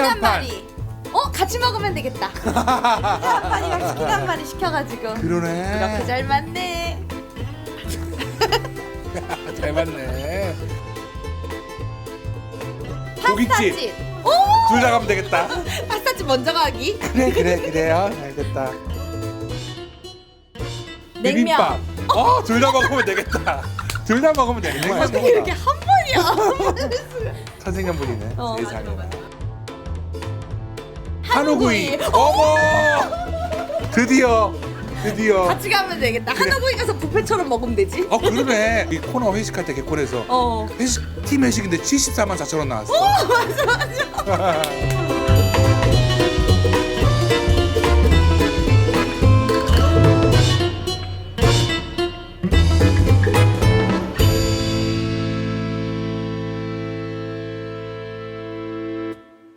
한 마리. 어 같이 먹으면 되겠다. 피자 한 마리랑 치킨 한 마리 시켜가지고 그러네. 이렇게 잘 맞네. 잘 맞네. 파스타집. 고깃집. 오 둘 다 가면 되겠다. 파스타집 먼저 가기. 그래 그래 그래요. 알겠다. 냉면. 비빔밥. 어, 둘 다 먹으면 되겠다. 둘 다 먹으면 거야. 어떻게 이렇게 한 번이야? 선생님 분이네. 어, 세상에. 한우구이. 한우구이. 어머. 드디어 드디어. 같이 가면 되겠다. 한우구이 가서 뷔페처럼 먹으면 되지. 어 그러네. 이 코너 회식할 때 개콘에서 어. 회식 팀 회식인데 74만 4천 원 나왔어. 맞아 맞아.